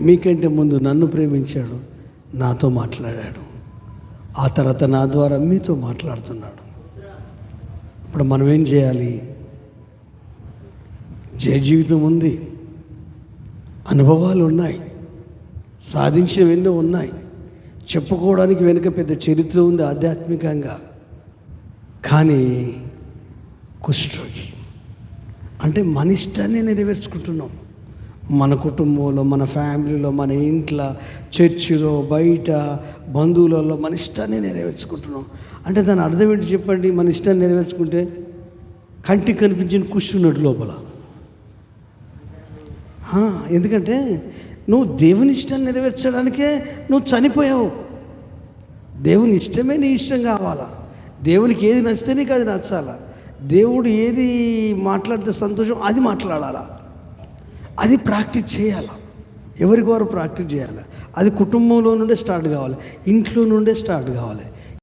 మీకంటే ముందు నన్ను ప్రేమించాడు నాతో మాట్లాడాడు. ఆ తర్వాత నా ద్వారా మీతో మాట్లాడుతున్నాడు. ఇప్పుడు మనం ఏం చేయాలి? జయ జీవితం ఉంది. అనుభవాలు ఉన్నాయి. సాధించినవి ఎన్నో ఉన్నాయి. చెప్పుకోవడానికి వెనుక పెద్ద చరిత్ర ఉంది ఆధ్యాత్మికంగా. కానీ కుష్ఠరోగి అంటే మన ఇష్టాన్ని నెరవేర్చుకుంటున్నాం. మన కుటుంబంలో మన ఫ్యామిలీలో మన ఇంట్లో చర్చిలో బయట బంధువులలో మన ఇష్టాన్ని నెరవేర్చుకుంటున్నాం. అంటే దాని అర్థం ఏంటి చెప్పండి? మన ఇష్టాన్ని నెరవేర్చుకుంటే కంటికి కనిపించిన కూర్చున్నాడు లోపల. ఎందుకంటే నువ్వు దేవుని ఇష్టాన్ని నెరవేర్చడానికే నువ్వు చనిపోయావు. దేవుని ఇష్టమే నీ ఇష్టం కావాలా? దేవునికి ఏది నచ్చితే నీకు అది నచ్చాలా? దేవుడు ఏది మాట్లాడితే సంతోషం అది మాట్లాడాలా? అది ప్రాక్టీస్ చేయాలా? ఎవరికి వారు ప్రాక్టీస్ చేయాలి? అది కుటుంబంలో నుండే స్టార్ట్ కావాలి ఇంట్లో నుండే స్టార్ట్ కావాలి.